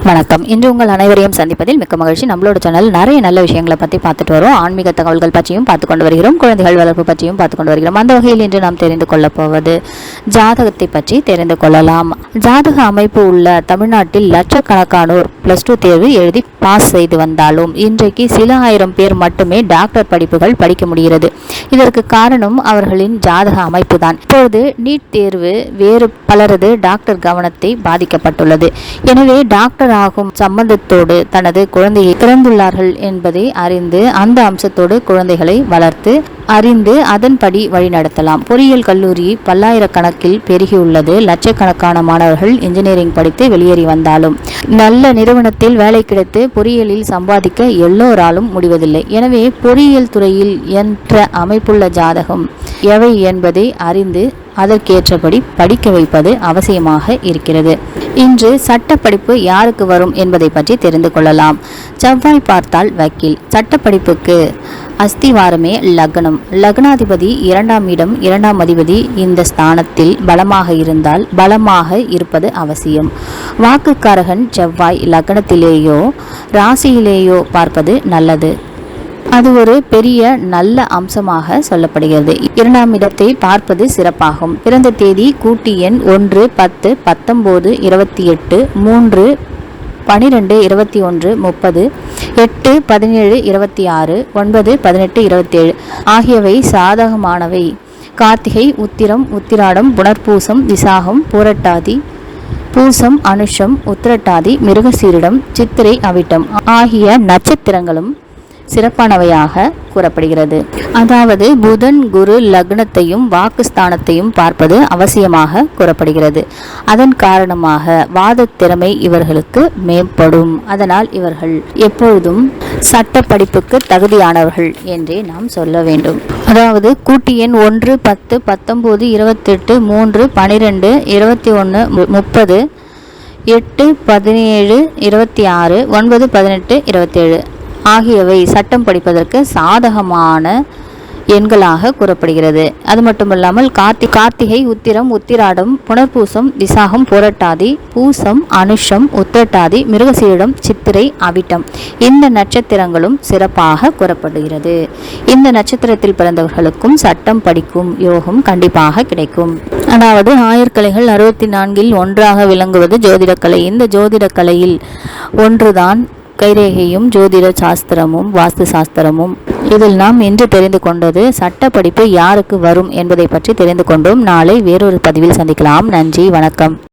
வணக்கம். இன்று உங்கள் அனைவரையும் சந்திப்பதில் மிக்க மகிழ்ச்சி. நம்மளோட சேனல் நிறைய நல்ல விஷயங்களை பற்றி பார்த்துட்டு வரோம் ஆன்மீக தகவல்கள் பற்றியும் பார்த்து கொண்டு வருகிறோம். குழந்தைகள் வளர்ப்பு பற்றியும் பார்த்து கொண்டு வருகிறோம். அந்த வகையில் இன்று நாம் தெரிந்து கொள்ளப் போவது ஜாதகத்தை பற்றி தெரிந்து கொள்ளலாம். ஜாதக அமைப்பு உள்ள தமிழ்நாட்டில் லட்சக்கணக்கானோர் பிளஸ் டூ தேர்வு எழுதி பாஸ் செய்து வந்தாலும் இன்றைக்கு சில ஆயிரம் பேர் மட்டுமே டாக்டர் படிப்புகள் படிக்க முடிகிறது. இதற்கு காரணம் அவர்களின் ஜாதக அமைப்பு தான் இப்பொழுது நீட் தேர்வு வேறு பலரது டாக்டர் கவனத்தை பாதிக்கப்பட்டுள்ளது. எனவே டாக்டர் ஆகும் சம்பந்தத்தோடு தனது குழந்தையை பிறந்துள்ளார்கள் என்பதை அறிந்து அந்த அம்சத்தோடு குழந்தைகளை வளர்த்து அறிந்து அதன்படி வழிநடத்தலாம் பொறியியல் கல்லூரி பல்லாயிரக்கணக்கில் பெருகியுள்ளது. லட்சக்கணக்கான மாணவர்கள் இன்ஜினியரிங் படித்து வெளியேறி வந்தாலும் நல்ல நிறுவனத்தில் வேலை கிடைத்து பொறியியலில் சம்பாதிக்க எல்லோராலும் முடிவதில்லை. எனவே பொறியியல் துறையில் என்ற அமைப்புள்ள ஜாதகம் எவை என்பதை அறிந்து அதற்கேற்றபடி படிக்க வைப்பது அவசியமாக இருக்கிறது. இன்று சட்டப்படிப்பு யாருக்கு வரும் என்பதை பற்றி தெரிந்து கொள்ளலாம். செவ்வாய் பார்த்தால் வக்கீல். சட்டப்படிப்புக்கு அஸ்திவாரமே லக்னம். லக்னாதிபதி இரண்டாம் இடம் இரண்டாம் அதிபதி இந்த ஸ்தானத்தில் பலமாக இருந்தால் பலமாக இருப்பது அவசியம். வாக்குக்காரகன் செவ்வாய் லக்னத்திலேயோ ராசியிலேயோ பார்ப்பது நல்லது. அது ஒரு பெரிய நல்ல அம்சமாக சொல்லப்படுகிறது. இரண்டாம் இடத்தை பார்ப்பது சிறப்பாகும். பிறந்த தேதி கூட்டி எண் ஒன்று பத்து பத்தொம்போது இருபத்தி எட்டு மூன்று பனிரெண்டு இருபத்தி ஒன்று முப்பது எட்டு பதினேழு இருபத்தி ஆறு ஒன்பது பதினெட்டு இருபத்தேழு ஆகியவை சாதகமானவை. கார்த்திகை உத்திரம் உத்திராடம் புனர்பூசம் விசாகம் பூரட்டாதி பூசம் அனுஷம் உத்திரட்டாதி மிருகசீரிடம் சித்திரை அவிட்டம் ஆகிய நட்சத்திரங்களும் சிறப்பானவையாக கூறப்படுகிறது. அதாவது புதன் குரு லக்னத்தையும் வாக்குஸ்தானத்தையும் பார்ப்பது அவசியமாக கூறப்படுகிறது. அதன் காரணமாக வாத திறமை இவர்களுக்கு மேம்படும். அதனால் இவர்கள் எப்பொழுதும் சட்ட படிப்புக்கு தகுதியானவர்கள் என்றே நாம் சொல்ல வேண்டும். அதாவது கூட்டி எண் ஒன்று பத்து பத்தொம்போது இருபத்தெட்டு மூன்று பனிரெண்டு இருபத்தி ஒன்று முப்பது எட்டு பதினேழு இருபத்தி ஆறு ஒன்பது பதினெட்டு இருபத்தேழு ஆகியவை சட்டம் படிப்பதற்கு சாதகமான எண்களாக கூறப்படுகிறது. அது மட்டுமல்லாமல் கார்த்தி கார்த்திகை உத்திரம் உத்திராடம் புனர்பூசம் விசாகம் புரட்டாதி பூசம் அனுஷம் உத்திரட்டாதி மிருகசீரிடம் சித்திரை அவிட்டம். இந்த நட்சத்திரங்களும் சிறப்பாக கூறப்படுகிறது. இந்த நட்சத்திரத்தில் பிறந்தவர்களுக்கும் சட்டம் படிக்கும் யோகம் கண்டிப்பாக கிடைக்கும். அதாவது ஆயர்கலைகள் அறுபத்தி நான்கில் ஒன்றாக விளங்குவது ஜோதிடக்கலை. இந்த ஜோதிடக்கலையில் ஒன்றுதான் கைரேகையும் ஜோதிட சாஸ்திரமும் வாஸ்து சாஸ்திரமும். இதில் நாம் இன்று தெரிந்து கொண்டது சட்ட படிப்பு யாருக்கு வரும் என்பதை பற்றி தெரிந்து கொண்டோம். நாளை வேறொரு பதிவில் சந்திக்கலாம். நன்றி வணக்கம்.